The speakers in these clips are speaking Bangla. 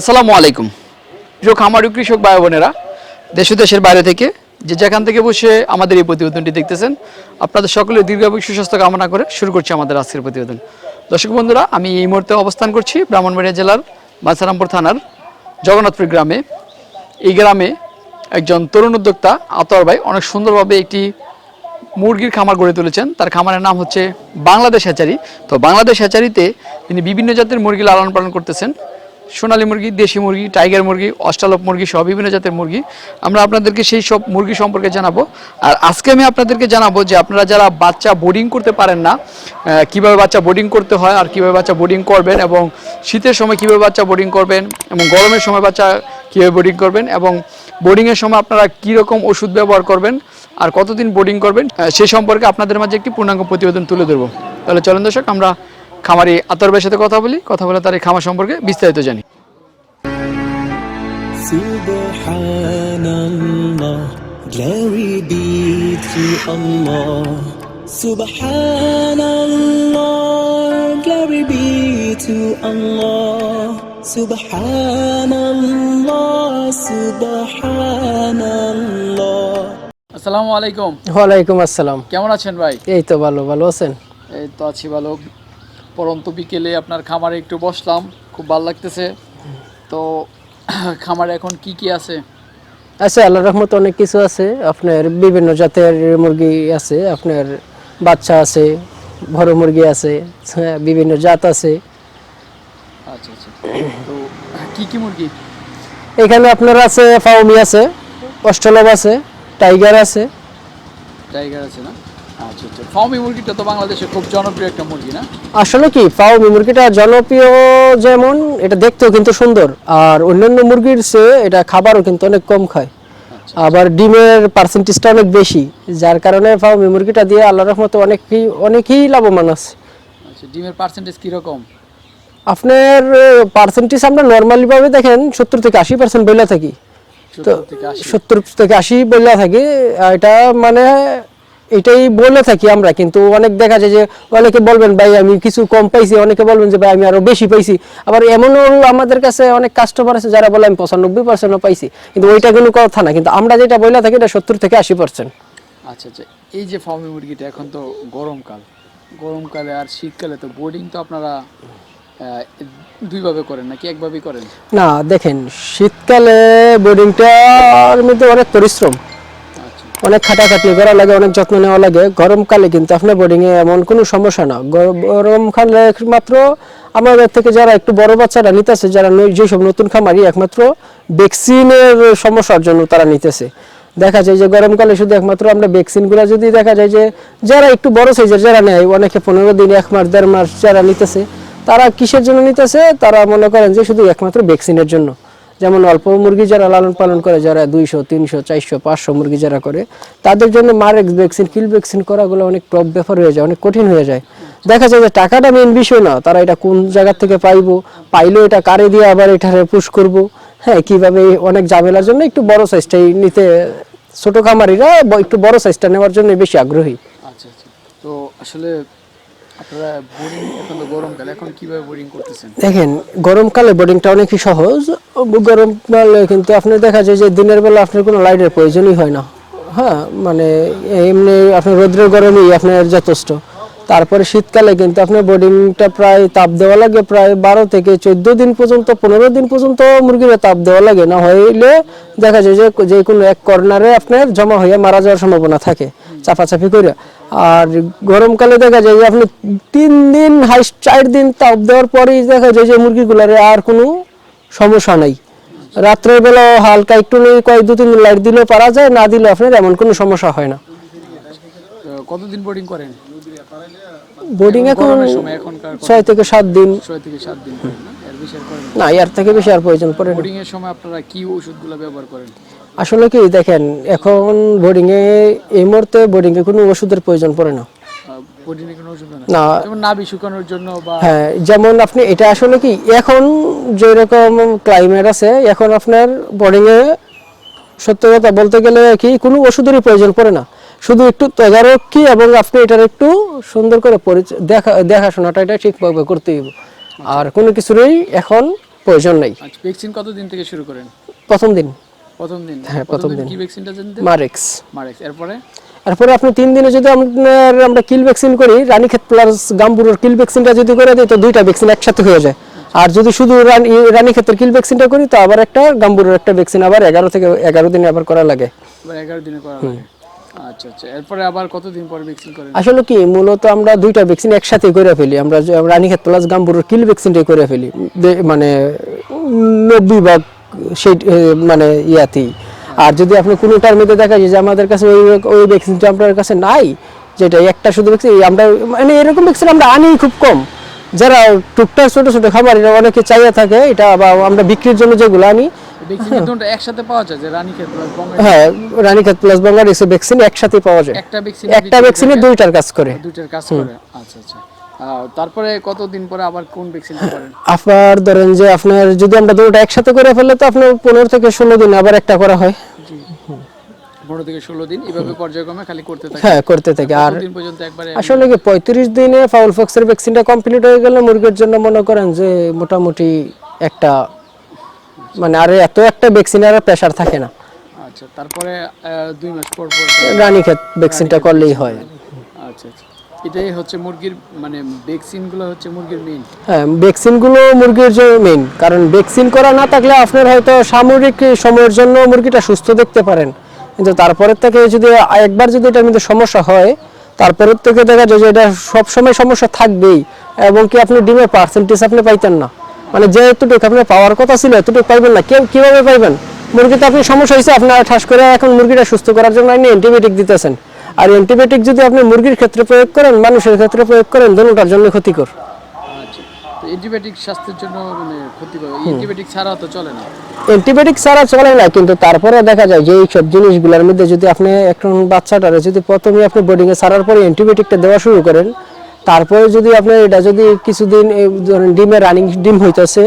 আসসালামু আলাইকুম। প্রিয় খামারি, কৃষক ভাই বোনেরা, দেশ দেশের বাইরে থেকে যে যেখান থেকে বসে আমাদের এই প্রতিবেদনটি দেখতেছেন, আপনাদের সকলের দীর্ঘায়ু সুস্বাস্থ্য কামনা করে শুরু করছি আমাদের আজকের প্রতিবেদন। দর্শক বন্ধুরা, আমি এই মুহূর্তে অবস্থান করছি ব্রাহ্মণবাড়িয়া জেলার বাছারামপুর থানার জগন্নাথপুর গ্রামে। এই গ্রামে একজন তরুণ উদ্যোক্তা আতর ভাই অনেক সুন্দরভাবে একটি মুরগির খামার গড়ে তুলেছেন। তার খামারের নাম হচ্ছে বাংলাদেশ হ্যাচারি। তো বাংলাদেশ হ্যাচারিতে তিনি বিভিন্ন জাতের মুরগি লালন পালন করতেছেন। সোনালী মুরগি, দেশি মুরগি, টাইগার মুরগি অস্ট্রালপ মুরগি সহ বিভিন্ন জাতের মুরগি। আমরা আপনাদেরকে সেই সব মুরগি সম্পর্কে জানাব। আর আজকে আমি আপনাদেরকে জানাব যে আপনারা যারা বাচ্চা বোর্ডিং করতে পারেন না কীভাবে বাচ্চা বোর্ডিং করতে হয় আর কীভাবে বাচ্চা বোর্ডিং করবেন এবং শীতের সময় কীভাবে বাচ্চা বোর্ডিং করবেন এবং গরমের সময় বাচ্চা কীভাবে বোর্ডিং করবেন এবং বোর্ডিংয়ের সময় আপনারা কীরকম ওষুধ ব্যবহার করবেন আর কতদিন বোর্ডিং করবেন সে সম্পর্কে আপনাদের মাঝে একটি পূর্ণাঙ্গ প্রতিবেদন তুলে ধরবো। তাহলে চলেন দর্শক, আমরা খামারি আতরবের সাথে কথা বলি কথা বলে তার এই খামার সম্পর্কে বিস্তারিত জানি glory be to Allah. Subhanallah, glory be to Allah. Subhanallah, Subhanallah. আসসালামু আলাইকুম ওয়ালাইকুম আসসালাম কেমন আছেন ভাই এই তো ভালো ভালো আছেন এই তো আছি ভালো পরন্ত বিকেলে আপনার খামারে একটু বসলাম খুব ভালো লাগতেছে। তো খামারে এখন কি কি আছে? আছে আল্লাহ রহমত অনেক কিছু আছে। আপনার বিভিন্ন জাতের মুরগি আছে আপনার বাচ্চা আছে বড় মুরগি আছে হ্যাঁ, বিভিন্ন জাত আছে। আচ্ছা আচ্ছা। তো কি কি মুরগি? এখানে আপনার আছে ফাউমি আছে অস্ট্রেলব আছে টাইগার আছে। টাইগার আছে না? আচ্ছা আচ্ছা। ফার্মি মুরগিটা তো বাংলাদেশে খুব জনপ্রিয় একটা মুরগি না? আসলে কি ফাউমি মুরগিটা জনপ্রিয় যেমন এটা দেখতেও কিন্তু সুন্দর। আর অন্যান্য মুরগির চেয়ে এটা খাবারও কিন্তু অনেক কম খায়। আচ্ছা আবার ডিমের পার্সেন্টেজটা অনেক বেশি যার কারণে ফাউমি মুরগিটা দিয়ে আল্লাহ রহমতে অনেকই অনেকই লাভবান আছে। আচ্ছা ডিমের পার্সেন্টেজ কীরকম? আপনার পার্সেন্টেজ আমরা নর্মালি ভাবে দেখেন সত্তর থেকে আশি পার্সেন্ট বইলা থাকি। তো সত্তর থেকে আশি। বইলা থাকি এটা মানে এটাই বলে থাকি আমরা কিন্তু অনেক দেখা যায় যে অনেকে বলবেন ভাই আমি কিছু কম পাইছি। অনেকে বলবেন যে ভাই আমি আরও বেশি পাইছি। আবার এমনও আমাদের কাছে অনেক কাস্টমার আছে যারা বলে আমি পঁচানব্বই পার্সেন্টও পাইছি। কিন্তু ওইটা কোনো কথা না। কিন্তু আমরা যেটা বলে থাকি এটা সত্তর থেকে আশি পার্সেন্ট আচ্ছা আচ্ছা। এই যে ফার্মি মুরগিটা এখন তো গরমকাল। গরমকালে আর শীতকালে তো বোর্ডিং তো আপনারা দুইভাবে করেন নাকি একভাবেই করেন? না দেখেন শীতকালে বোর্ডিংটার মধ্যে অনেক পরিশ্রম। অনেক খাটাখাটনি করা লাগে, অনেক যত্ন নেওয়া লাগে। গরমকালে কিন্তু আপনার বোর্ডিং এ এমন কোনো সমস্যা না। গর- গরমকালে একমাত্র আমাদের থেকে যারা একটু বড় বাচ্চারা নিতেছে, যারা যেসব নতুন খামারি, একমাত্র ভ্যাকসিনের সমস্যার জন্য তারা নিতেছে। দেখা যায় যে গরমকালে শুধু একমাত্র আমরা ভ্যাকসিনগুলো যদি দেখা যায় যে যারা একটু বড় সাইজের যারা নেয়, অনেকে পনেরো দিন, এক মাস, দেড় মাস যারা নিতেছে, তারা কিসের জন্য নিতেছে? তারা মনে করেন যে শুধু একমাত্র ভ্যাকসিনের জন্য। যেমন অল্প মুরগি যারা লালন পালন করে, যারা দুইশো, তিনশো, চারশো, পাঁচশো মুরগি যারা করে, তাদের জন্য মারেক্স ভ্যাকসিন কিল ভ্যাকসিন করাগুলো অনেক টপ ব্যাপার হয়ে যায়, অনেক কঠিন হয়ে যায়। দেখা যায় যে টাকাটা মেন বিষয় না, তারা এটা কোন জায়গা থেকে পাইবো, পাইলেও এটা কারে দিয়ে আবার এটা পুশ করব? হ্যাঁ কীভাবে অনেক ঝামেলার জন্য একটু বড় সাইজটাই নিতে, ছোট খামারিরা একটু বড় সাইজটা নেওয়ার জন্য বেশি আগ্রহী। আচ্ছা আচ্ছা। তো আসলে দেখেন, গরমকালে বোর্ডিংটা অনেকই সহজ। গরমকালে কিন্তু আপনার দেখা যায় যে দিনের বেলা আপনার কোনো লাইটের প্রয়োজনই হয় না। হ্যাঁ মানে এমনি আপনার রোদ্রের গরমেই আপনার যথেষ্ট। তারপরে শীতকালে কিন্তু আপনার বোর্ডিংটা প্রায় তাপ দেওয়া লাগে প্রায় বারো থেকে চোদ্দ দিন পর্যন্ত, পনেরো দিন পর্যন্ত মুরগির তাপ দেওয়া লাগে। না হইলে দেখা যায় যে যে কোনো এক কর্নারে আপনার জমা হয়ে মারা যাওয়ার সম্ভাবনা থাকে। চাপাচাপি করে আর গরমকালে দেখা যায় যে আপনি তিন দিন হাই চার দিন তাপ দেওয়ার পরেই দেখা যায় যে মুরগিগুলারে আর কোনো সমস্যা নাই। রাত্রের বেলা হালকা একটু নেই কয়েক দু তিন দিন লাইট দিলেও পারা যায় না দিলে আপনার এমন কোনো সমস্যা হয় না। কতদিন বোর্ডিং করেন? বোর্ডিং এখন ছয় থেকে সাত দিন। ছয় থেকে সাত দিন। না? এর থেকে বেশি আর প্রয়োজন পড়ে বোর্ডিং এর সময় আপনারা কি ওষুধগুলো ব্যবহার করেন? আসলে কি দেখেন এখন বোর্ডিং এ এই মুহূর্তে বোর্ডিং এ কোনো ওষুধের প্রয়োজন পড়ে না। না? না। নাভি শুকানোর জন্য হ্যাঁ যেমন আপনি এটা আসলে কি এখন যেরকম ক্লাইমেট আছে এখন আপনার বোর্ডিং এ সত্য কথা বলতে গেলে কি কোনো ওষুধেরই প্রয়োজন পড়ে না। শুধু একটু তদারকি এবং আপনি এটার একটু সুন্দর করে দেখা দেখাশোনাটা এটা ঠিকভাবে করতে হবে আর কোনো কিছুরই এখন প্রয়োজন নেই। আচ্ছা ভ্যাকসিন কতদিন থেকে শুরু করেন? প্রথম দিন। প্রথম দিন। হ্যাঁ, প্রথম দিন। কি ভ্যাকসিনটা জানতে মারেক্স মারেক্স এরপরে? তারপরে আপনি তিন দিনে যদি আপনার আমরা কিল ভ্যাকসিন করি রানীক্ষেত প্লাস গাম্বুরের কিল ভ্যাকসিনটা যদি করে দিই তো দুইটা ভ্যাকসিন একসাথে হয়ে যায়। আর যদি শুধু রানী কিল ভ্যাকসিনটা করি তো আবার একটা গাম্বুরের একটা ভ্যাকসিন আবার এগারো থেকে এগারো দিনে আবার করা লাগে। এগারো দিনে করা লাগে। আচ্ছা আচ্ছা। এরপরে আবার কতদিন পরে ভ্যাকসিন করেন? আসলে কি মূলত আমরা দুইটা ভ্যাকসিন একসাথে করে ফেলি। আমরা রানীক্ষেত প্লাস গাম্বুরের কিল ভ্যাকসিনটাই করে ফেলি। মানে নব্বই ভাগ সেই মানে ইয়াতেই। আর যদি আপনি কোনোটার মধ্যে দেখা যায় যে আমাদের কাছে ওই ওই ভ্যাকসিনটা আপনার কাছে নাই যেটা একটা শুধু ভ্যাকসিন আমরা মানে এরকম ভ্যাকসিন আমরা আনি খুব কম। যারা টুকটাক ছোটো ছোট খাবার এরা অনেকে চাইয়া থাকে এটা বা আমরা বিক্রির জন্য যেগুলো আনি। একসাথে পাওয়া যায়? যে হ্যাঁ রানীক্ষেত প্লাস ভ্যাকসিন একসাথে পাওয়া যায়। একটা ভ্যাকসিনে দুইটার কাজ করে। দুইটার কাজ করে। আচ্ছা আচ্ছা। তারপরে কতদিন পরে আবার কোন ভ্যাকসিনটা করেন? আপনার ধরেন যে আপনার যদি আমরা দুটো একসাথে করে ফেললে তো আপনার পনেরো থেকে ষোলো দিন আবার একটা করা হয়। পনেরো থেকে ষোলো দিন এভাবে পর্যায়ক্রমে খালি করতে থাকে। হ্যাঁ করতে থাকে। আর দিন পর্যন্ত একবারে আসলে কি পঁয়ত্রিশ দিনে ফাউল ফক্সের ভ্যাকসিনটা কমপ্লিট হয়ে গেলে মুরগির জন্য মনে করেন যে মোটামুটি একটা মানে আর এত একটা ভ্যাকসিন আর প্রেশার থাকে না। আচ্ছা তারপরে দুই মাস পর পর রানীক্ষেত ভ্যাকসিনটা করলেই হয়। আচ্ছা আচ্ছা। এটাই হচ্ছে মুরগির মানে ভ্যাকসিনগুলো হচ্ছে মুরগির মেইন হ্যাঁ ভ্যাকসিনগুলো মুরগির জন্য মেইন কারণ ভ্যাকসিন করা না থাকলে আপনার হয়তো সামরিক সময়ের জন্য মুরগিটা সুস্থ দেখতে পারেন। কিন্তু তারপরের থেকে যদি একবার যদি এটার মধ্যে সমস্যা হয়, তারপরের থেকে দেখা যায় যে এটা সবসময় সমস্যা থাকবেই, এবং কি আপনি ডিমের পার্সেন্টেজ আপনি পাইতেন না। মানে যে এতটুকু আপনার পাওয়ার কথা ছিল, এতটুকু পাইবেন না। কেউ কীভাবে পাইবেন? মুরগিতে আপনি সমস্যা হয়েছে, আপনার ঠাস করে এখন মুরগিটা সুস্থ করার জন্য আপনি অ্যান্টিবায়োটিক দিতেছেন। আর অ্যান্টিবায়োটিক যদি আপনি মুরগির ক্ষেত্রে প্রয়োগ করেন মানুষের ক্ষেত্রে প্রয়োগ করেন দুটোটার জন্য ক্ষতিকর। আচ্ছা। অ্যান্টিবায়োটিক স্বাস্থ্যের জন্য মানে ক্ষতিকর। অ্যান্টিবায়োটিক ছাড়া তো চলে না। অ্যান্টিবায়োটিক ছাড়া চলে না কিন্তু তারপরে দেখা যায় যে এই সব জিনিসগুলোর মধ্যে যদি আপনি এখন বাচ্চাটারে যদি প্রথমে আপনি বোর্ডিং এ ছাড়ার পরে অ্যান্টিবায়োটিকটা দেওয়া শুরু করেন তারপরে যদি আপনি এটা যদি কিছুদিন ধরেন ডিমে রানিং ডিম হইতেছে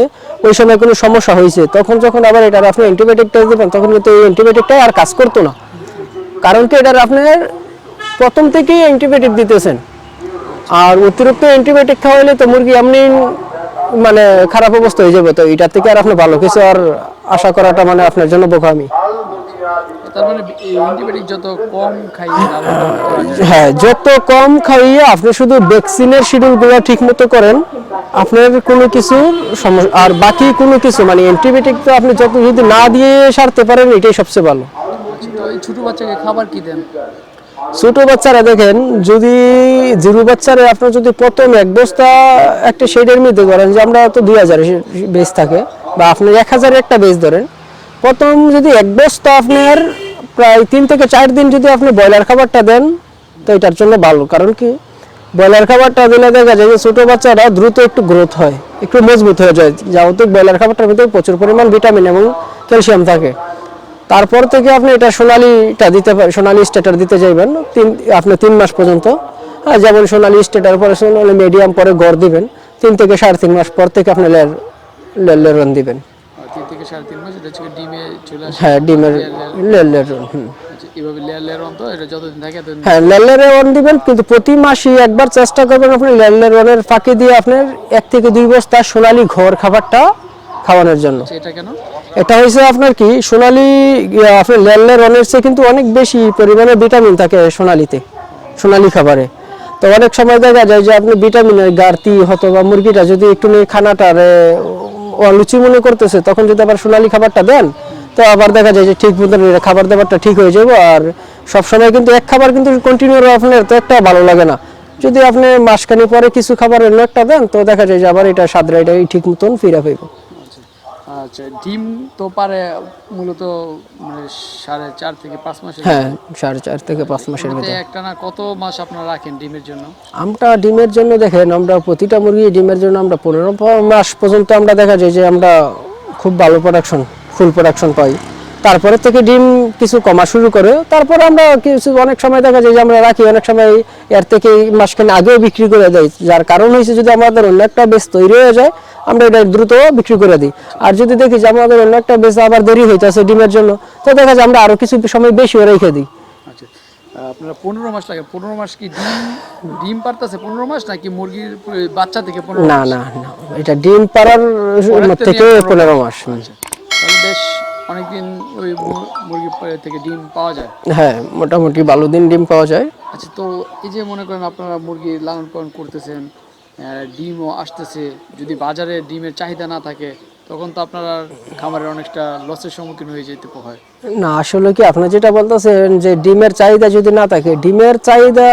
ওই সময় কোনো সমস্যা হয়েছে তখন যখন আবার এটার আপনি অ্যান্টিবায়োটিকটা দেবেন তখন কিন্তু এই অ্যান্টিবায়োটিকটা আর কাজ করতো না। কারণ কি এটার আপনার প্রথম থেকেই অ্যান্টিবায়োটিক দিতেছেন। আর অতিরিক্ত অ্যান্টিবায়োটিক খাওয়াইলে তো মুরগি এমনি মানে খারাপ অবস্থা হয়ে যাবে তো এটা থেকে আর আপনি ভালো কিছু আর আশা করাটা মানে আপনার জন্য বোকামি। মানে। হ্যাঁ যত কম খাইয়ে আপনি শুধু ভ্যাকসিনের শিডিউলগুলো ঠিক মতো করেন আপনার কোনো কিছু সমস্যা আর বাকি কোনো কিছু মানে অ্যান্টিবায়োটিক তো আপনি যত যদি না দিয়ে সারতে পারেন এটাই সবচেয়ে ভালো। আচ্ছা ছোট বাচ্চাকে খাবার কি দেন? ছোট বাচ্চারা দেখেন, যদি জিরো বাচ্চারা আপনার যদি প্রথম এক বস্তা একটা শেডের মধ্যে করেন যে আমরা তো দুই হাজার বেস থাকে, বা আপনি এক হাজারের একটা বেস ধরেন, প্রথম যদি এক বস্তা আপনার প্রায় তিন থেকে চার দিন যদি আপনি ব্রয়লার খাবারটা দেন, তো এটার জন্য ভালো। কারণ কি? ব্রয়লার খাবারটা দিলে দেখা যায় যে ছোটো বাচ্চারা দ্রুত একটু গ্রোথ হয়, একটু মজবুত হয়ে যায়। যেহেতু ব্রয়লার খাবারটার ভিতরে প্রচুর পরিমাণ ভিটামিন এবং ক্যালসিয়াম থাকে। তারপর থেকে আপনি এটা সোনালিটা দিতে পারেন সোনালি স্টেটার দিতে যাইবেন তিন আপনি তিন মাস পর্যন্ত। হ্যাঁ যেমন সোনালি স্টেটার পরে সোনালি মিডিয়াম পরে গড় দিবেন তিন থেকে সাড়ে তিন মাস পর থেকে আপনি লেয়ার লেয়ার দিবেন। হ্যাঁ ডিমের হুম। আচ্ছা, হ্যাঁ লেলের ওয়ান দিবেন কিন্তু প্রতি মাসে একবার চেষ্টা করবেন আপনি লেলের ওয়ানের ফাঁকি দিয়ে আপনার এক থেকে দুই বস্তা সোনালি ঘর খাবারটা খাওয়ানোর জন্য। এটা কেন? এটা হয়েছে আপনার কি সোনালি আপনার লেলের ওয়ানের চেয়ে কিন্তু অনেক বেশি পরিমাণে ভিটামিন থাকে সোনালিতে সোনালি খাবারে। তো অনেক সময় দেখা যায় যে আপনি ভিটামিনের ঘাটতি হতো বা মুরগিটা যদি একটু নিয়ে খানাটারে লুচি মনে করতেছে তখন যদি আবার সোনালি খাবারটা দেন তো আবার দেখা যায় যে ঠিক মতন খাবার দাবারটা ঠিক হয়ে যাবে। আর সবসময় কিন্তু এক খাবার কিন্তু কন্টিনিউ আপনার তো একটা ভালো লাগে না। যদি আপনি মাসখানি পরে কিছু খাবার অন্য একটা দেন তো দেখা যায় যে আবার এটা স্বাদরা এটাই ঠিক মতন ফিরা পাইব। আচ্ছা ডিম তো পারে মূলত মানে সাড়ে চার থেকে পাঁচ মাসের হ্যাঁ সাড়ে চার থেকে পাঁচ মাসের মধ্যে। একটা না কত মাস আপনারা রাখেন ডিমের জন্য? আমরা ডিমের জন্য দেখেন আমরা প্রতিটা মুরগি ডিমের জন্য আমরা পনেরো মাস পর্যন্ত আমরা দেখা যায় যে আমরা খুব ভালো প্রোডাকশন ফুল প্রোডাকশন পাই। তারপরে থেকে ডিম কিছু কমা শুরু করে তারপরে আমরা কিছু অনেক সময় দেখা যায় যে আমরা রাখি অনেক সময় এর থেকে মাসখানে আগেও বিক্রি করে দেয় যার কারণ হয়েছে যদি আমাদের অন্য একটা বেশ তৈরি হয়ে যায় আমরা এটা দ্রুত বিক্রি করে দিই আর যদি দেখি যে আমাদের অন্য একটা বেশ আবার দেরি হইতেছে ডিমের জন্য তো দেখা যায় আমরা আরও কিছু সময় বেশিও রেখে দিই আচ্ছা আপনারা পনেরো মাস লাগে পনেরো মাস কি ডিম ডিম পারতেছে পনেরো মাস নাকি মুরগির বাচ্চা থেকে পনেরো না? না না এটা ডিম পাড়ার থেকে পনেরো মাস। আচ্ছা। বেশ অনেকদিন ওই মুরগি থেকে ডিম পাওয়া যায়? হ্যাঁ মোটামুটি ভালো দিন ডিম পাওয়া যায়। আচ্ছা তো এই যে মনে করেন আপনারা মুরগি লালন পালন করতেছেন ডিমও আসতেছে যদি বাজারে ডিমের চাহিদা না থাকে তখন তো আপনারা খামারের অনেকটা লসের সম্মুখীন হয়ে যেতে হয়। না আসলে কি আপনার যেটা বলতেছেন যে ডিমের চাহিদা যদি না থাকে ডিমের চাহিদা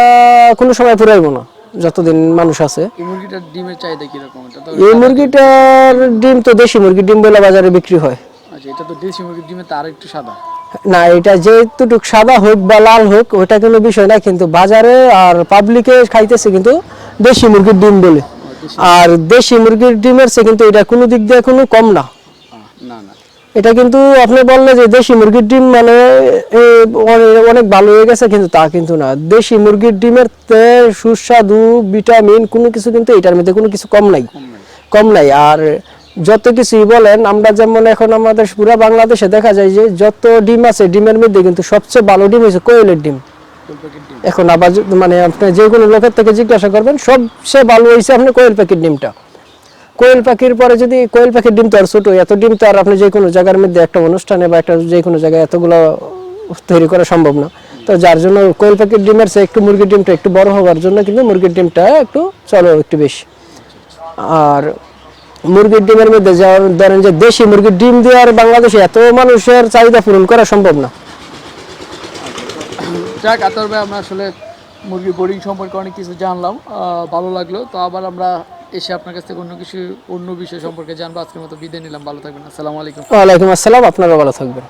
কোনো সময় পুরাইব না যতদিন মানুষ আছে। এই মুরগিটার ডিমের চাহিদা কীরকম? এই মুরগিটার ডিম তো দেশি মুরগির ডিম বলে বাজারে বিক্রি হয়। আচ্ছা এটা তো দেশি মুরগির ডিমের তো আরেকটু সাদা। না এটা সাদা হোক বা লাল হোক ওটা কোনো বিষয় না কিন্তু বাজারে আর পাবলিকে খাইতেছে কিন্তু দেশি মুরগির ডিম বলে। আর দেশি মুরগির ডিমের চেয়ে কিন্তু এটা কোনো দিক দিয়ে কোনো কম না। না না। এটা কিন্তু আপনি বললে যে দেশি মুরগির ডিম মানে অনেক ভালো হয়ে গেছে কিন্তু তা কিন্তু না। দেশি মুরগির ডিমের সুস্বাদু ভিটামিন কোনো কিছু কিন্তু এটার মধ্যে কোনো কিছু কম নাই। কম নাই। আর যত কিছুই বলেন, আমরা যেমন এখন আমাদের পুরো বাংলাদেশে দেখা যায় যে যত ডিম আছে, ডিমের মধ্যে কিন্তু সবচেয়ে ভালো ডিম হচ্ছে কোয়েলের ডিম। এখন আবার মানে আপনি যে কোনো লোকের থেকে জিজ্ঞাসা করবেন, সবচেয়ে ভালো হয়েছে আপনি কোয়েল পাখির ডিমটা। কোয়েল পাখির পরে যদি কোয়েল পাখির ডিম তো আর ছোটো, এত ডিম তো আর আপনি যে কোনো জায়গার মধ্যে একটা অনুষ্ঠানে বা একটা যে কোনো জায়গায় এতগুলো তৈরি করা সম্ভব না। তো যার জন্য কোয়েল পাখির ডিমের চেয়ে একটু মুরগির ডিমটা একটু বড় হওয়ার জন্য কিন্তু মুরগির ডিমটা একটু চলো একটু বেশি। আর মুরগির ডিমের মধ্যে ধরেন যে দেশি মুরগির ডিম দিয়ে আর বাংলাদেশে এত মানুষের চাহিদা পূরণ করা সম্ভব না। যাক আতর ভাই আমরা আসলে মুরগি বোর্ডিং সম্পর্কে অনেক কিছু জানলাম ভালো লাগল। তো আবার আমরা এসে আপনার কাছ থেকে অন্য কিছু অন্য বিষয় সম্পর্কে জানব। আজকের মতো বিদায় নিলাম ভালো থাকবেন আসসালামু আলাইকুম। ওয়ালাইকুম আসসালাম আপনারা ভালো থাকবেন।